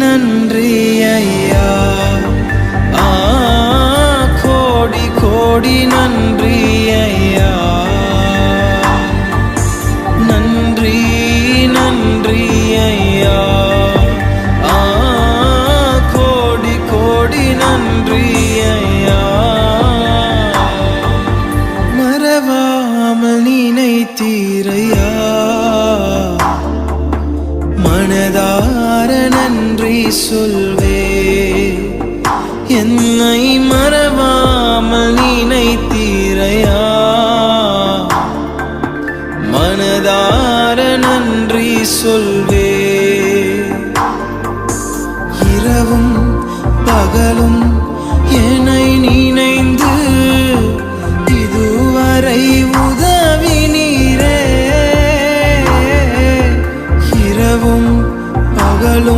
நன்றி ஐயா ஆ கோடி கோடி நன்றி ஐயா நன்றி நன்றி ஐயா ஆ கோடி கோடி நன்றி ஐயா மறவாமல் நினைத்தீரையா மனதா மனதார நன்றி சொல்வே. என்னை மறவாமல் நினைத்தீரையா? மனதார நன்றி சொல்வே. இரவும் பகலும் என்னை நினைந்து இதுவரை உதவி நீரே இரவும் Gần